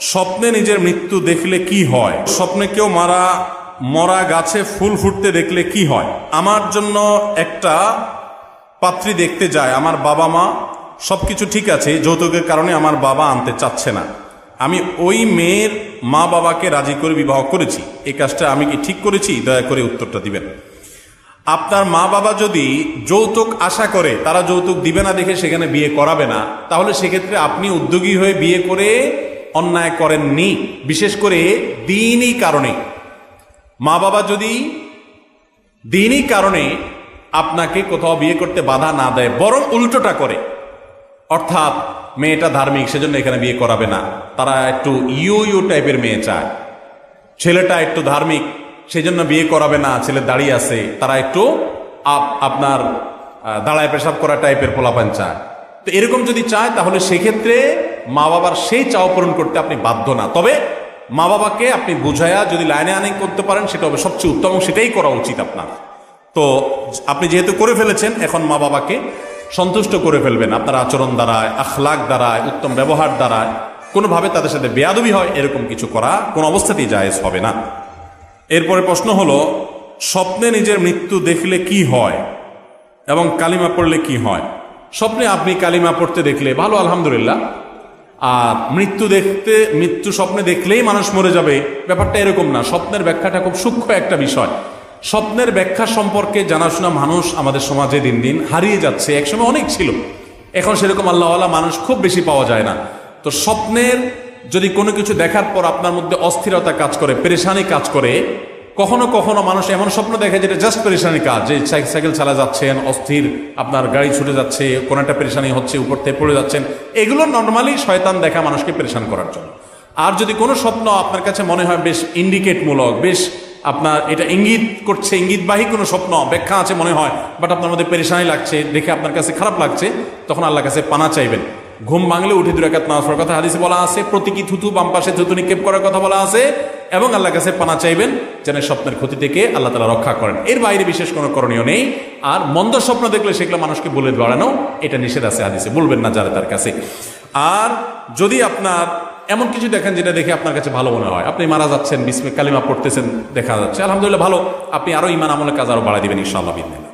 স্বপ্নে নিজের মৃত্যু দেখলে কি হয়? স্বপ্নে কেউ মারা, মরা গাছে ফুল ফুটতে দেখলে কি হয়? আমার জন্য একটা পাত্রী দেখতে যায়, আমার বাবা মা, সবকিছু ঠিক আছে, যৌতুকের কারণে আমার বাবা আনতে চাচ্ছে না। আমি ওই মেয়ের মা বাবাকে রাজি করে বিবাহ করেছি। এই কাজটা আমি কি ঠিক করেছি? দয়া করে উত্তরটা দিবেন। আপনার মা বাবা যদি যৌতুক আশা করে, তারা যৌতুক দিবে না দেখে সেখানে বিয়ে করাবে না, তাহলে সেক্ষেত্রে আপনি উদ্যোগী হয়ে বিয়ে করে অন্যায় করেননি, বিশেষ করে দিনই কারণে। মা বাবা যদি দিনই কারণে আপনাকে কোথাও বিয়ে করতে বাধা না দেয়, বরং উল্টোটা করে, অর্থাৎ মেয়েটা ধার্মিক, সেজন্য এখানে বিয়ে করাবে না। তারা একটু ইউ ইউ টাইপের মেয়ে চায়। ছেলেটা একটু ধার্মিক, সেজন্য বিয়ে করাবে না, ছেলে দাঁড়িয়ে আছে, তারা একটু আপ- আপনার দাঁড়ায় পেশাব করা টাইপের পোলাপান চায়। তো এরকম যদি চায়, তাহলে সেক্ষেত্রে মা বাবার সেই চাও পূরণ করতে আপনি বাধ্য না। তবে মা বাবাকে আপনি বুঝায়া যদি লাইনে আনে করতে পারেন, সেটা হবে সবচেয়ে উত্তম, সেটাই করা উচিত আপনার। তো আপনি যেহেতু করে ফেলেছেন, এখন মা বাবাকে সন্তুষ্ট করে ফেলবেন। আপনার আচরণ দ্বারায়, আখলাক দ্বারায়, উত্তম ব্যবহার দ্বারায়, কোনোভাবে তাদের সাথে বেয়াদবি হয়, এরকম কিছু করা কোনো অবস্থাতেই জায়েজ হবে না। এরপরে প্রশ্ন হলো, স্বপ্নে নিজের মৃত্যু দেখলে কি হয় এবং কালিমা পড়লে কি হয়? স্বপ্নে আপনি কালিমা পড়তে দেখলে, ভালো, আলহামদুলিল্লাহ। আর মৃত্যু দেখতে, মৃত্যু স্বপ্নে দেখলেই মানুষ মরে যাবে। ব্যাপারটা এরকম না। স্বপ্নের ব্যাখ্যাটা খুব সূক্ষ্ম একটা বিষয়। স্বপ্নের ব্যাখ্যা সম্পর্কে জানাশোনা মানুষ আমাদের সমাজে দিন দিন হারিয়ে যাচ্ছে। একসময় অনেক ছিল। এখন সেরকম আল্লাহওয়ালা মানুষ খুব বেশি পাওয়া যায় না। তো স্বপ্নের যদি কোনো কিছু দেখার পর আপনার মধ্যে অস্থিরতা কাজ করে, পেরেশানি কাজ করে কখনো কখনো মানুষ এমন স্বপ্ন দেখে যেটা জাস্ট পেরেশানি কাজ, যে সাইকেল চালা যাচ্ছেন, অস্থির, আপনার গাড়ি ছুটে যাচ্ছে, কোনো একটা পেরেশানি হচ্ছে, উপর থেকে পড়ে যাচ্ছেন, এগুলো নর্মালি শয়তান দেখা মানুষকে পেরেশান করার জন্য। আর যদি কোনো স্বপ্ন আপনার কাছে মনে হয় বেশ ইন্ডিকেটমূলক বেশ আপনার এটা ইঙ্গিত করছে, ইঙ্গিতবাহী কোনো স্বপ্ন ব্যাখ্যা আছে মনে হয় বাট আপনার মধ্যে পেরেশানি লাগছে, দেখে আপনার কাছে খারাপ লাগছে, তখন আল্লাহ কাছে পানা চাইবেন। ঘুম ভাঙলে উঠে দু রেখাত নামাজ পড়ার কথা হাদিসে বলা আছে, প্রতীকী থুতু বাম পাশে থুতু নিক্ষেপ করার কথা বলা আছে এবং আল্লাহর কাছে পানা চাইবেন যেন স্বপ্নের ক্ষতি থেকে আল্লাহ তালা রক্ষা করেন। এর বাইরে বিশেষ কোনো করণীয় নেই। আর মন্দ স্বপ্ন দেখলে সেগুলো মানুষকে বলে বাড়ানো, এটা নিষেধ আছে হাদিসে। বলবেন না যারা তার কাছে। আর যদি আপনার এমন কিছু দেখেন যেটা দেখে আপনার কাছে ভালো মনে হয়, আপনি মারা যাচ্ছেন, বিস্মে কালিমা পড়তেছেন, দেখা যাচ্ছে। আলহামদুলিল্লাহ, ভালো। আপনি আরও ইমান আমলের কাজ আরও বাড়াই দিবেন, ইনশাআল্লাহ বিদিন